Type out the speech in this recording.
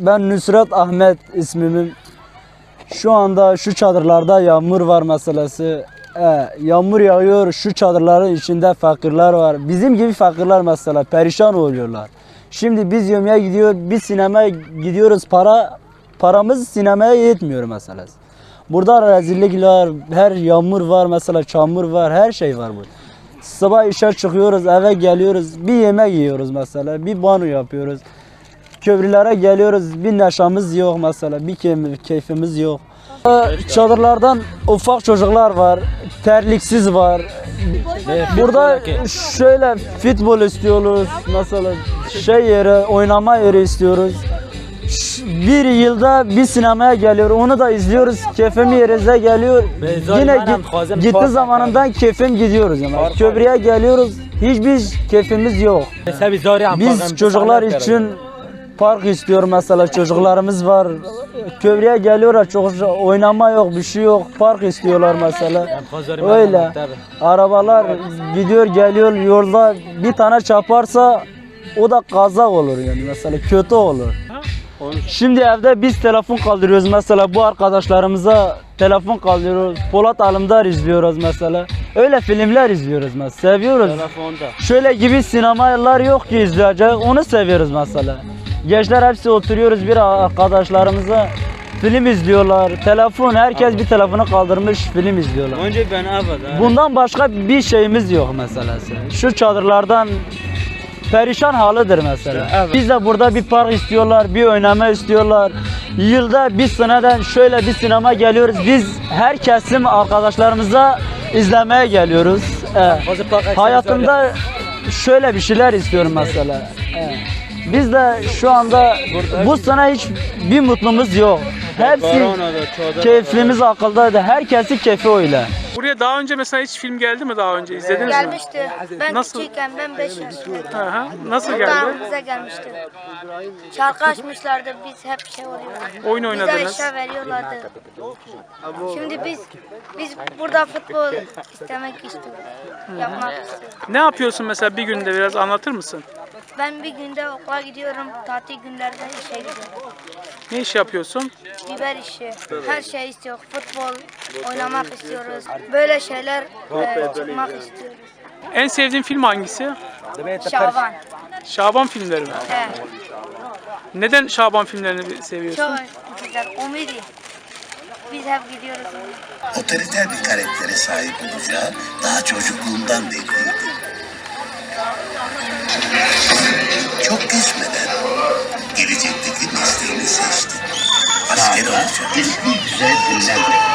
Ben Nusret Ahmet ismimim. Şu anda şu çadırlarda yağmur var meselesi. Ee, yağmur yağıyor, şu çadırların içinde fakirler var. Bizim gibi fakirler mesela perişan oluyorlar. Şimdi biz yemeğe gidiyor, biz sinemaya gidiyoruz para paramız sinemaya yetmiyor meselesi. Burada rezillikler, her yağmur var mesela çamur var, her şey var burada. Sabah işe çıkıyoruz, eve geliyoruz, bir yemek yiyoruz mesela, bir banyo yapıyoruz. Köprülere geliyoruz, bir neşamız yok mesela, bir keyf- keyfimiz yok. Ee, Çadırlardan ufak çocuklar var, terliksiz var. Burada şöyle futbol istiyoruz mesela, şey yeri, oynama yeri istiyoruz. Bir yılda bir sinemaya geliyor, onu da izliyoruz, keyfim yerinize geliyor. Yine git, gitti zamanından keyfim gidiyoruz yani. Köprüye geliyoruz, hiçbir keyfimiz yok. Biz çocuklar için park istiyor mesela çocuklarımız var. Köprüye geliyorlar çok oynama yok bir şey yok park istiyorlar mesela. Öyle. Arabalar gidiyor geliyor yolda bir tane çarparsa o da kaza olur yani mesela kötü olur. Şimdi evde biz telefon kaldırıyoruz mesela bu arkadaşlarımıza telefon kaldırıyoruz. Polat Alemdar izliyoruz mesela. Öyle filmler izliyoruz mesela. Seviyoruz. Şöyle gibi sinemalar yok ki izleyecek. Onu seviyoruz mesela. Gençler hepsi oturuyoruz bir arkadaşlarımıza film izliyorlar. Telefon herkes bir telefonu kaldırmış film izliyorlar. Önce ben evet. Bundan başka bir şeyimiz yok mesela. Şu çadırlardan perişan halıdır mesela. Evet. Biz de burada bir park istiyorlar, bir oynama istiyorlar. Yılda bir seneden şöyle bir sinema geliyoruz. Biz her kesim arkadaşlarımıza izlemeye geliyoruz. Ee, hayatımda şöyle bir şeyler istiyorum mesela. Ee, biz de şu anda bu sene hiç bir mutlumuz yok. Hepsi keyfimiz akıldaydı. Herkesin keyfi öyle. Buraya daha önce mesela hiç film geldi mi daha önce? İzlediniz mi? Gelmişti. Ben Nasıl? küçükken ben 5 yaşındaydım. Hı. Nasıl geldi? Kulağımıza gelmişti. Şarkı açmışlardı biz hep şey oluyordu. Oyun Bize oynadınız. eşya veriyorlardı. Şimdi biz biz burada futbol istemek istiyoruz. Yapmak istiyoruz. Ne yapıyorsun mesela bir günde biraz anlatır mısın? Ben bir günde okula gidiyorum. Tatil günlerde işe gidiyorum. Ne iş yapıyorsun? Biber işi. Her şey istiyoruz. Futbol oynamak istiyoruz. Böyle şeyler e, çıkmak istiyoruz. En sevdiğin film hangisi? Şaban. Şaban filmleri mi? He. Neden Şaban filmlerini seviyorsun? Çok güzel. Komedi. Biz hep gidiyoruz. otoriter bir karaktere sahip olacağı daha çocukluğundan belliydi. Çok geçmeden gelecekteki Olacak. güzel günler